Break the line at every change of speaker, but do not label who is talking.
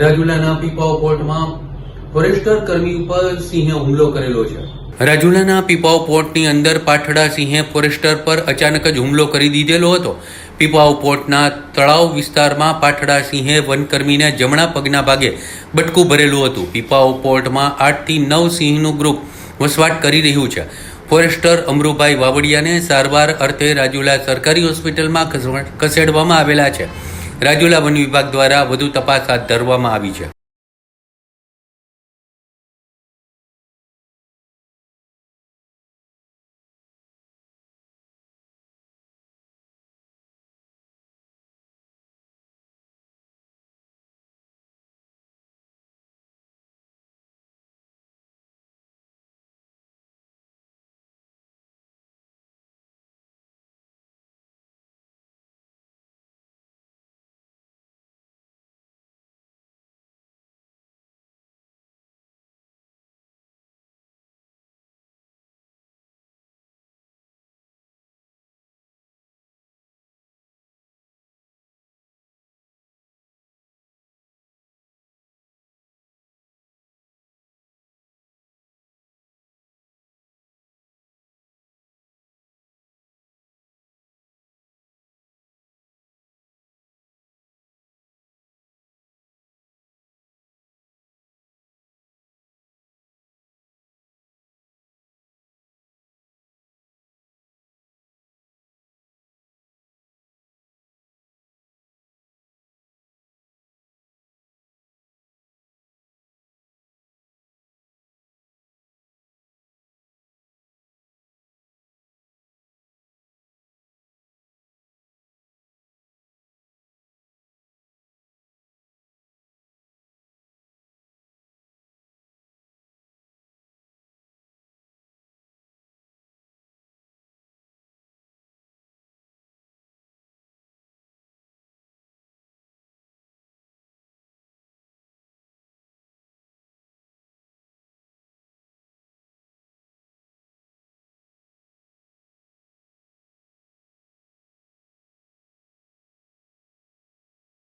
રાજુલાના Pipavav પોર્ટમાં forester કર્મી ઉપર સિંહે હુમલો કરેલો છે. રાજુલાના પીપાઓ પોર્ટની અંદર પાઠડા સિંહે ફોરેસ્ટર પર અચાનક જ હુમલો કરી દીધેલો હતો. પીપાવ પોર્ટના તળાવ વિસ્તારમાં પાઠડા સિંહે વનકર્મીને જમણા પગના ભાગે બટકું ભરેલું હતું. પીપાઓ પોર્ટમાં આઠથી નવ સિંહનું ગ્રુપ વસવાટ કરી રહ્યું છે. ફોરેસ્ટર અમરુભાઈ વાવડિયાને સારવાર અર્થે રાજુલા સરકારી હોસ્પિટલમાં ખસેડવામાં આવેલા છે. રાજુલા વન વિભાગ દ્વારા વધુ તપાસ હાથ ધરવામાં આવી છે.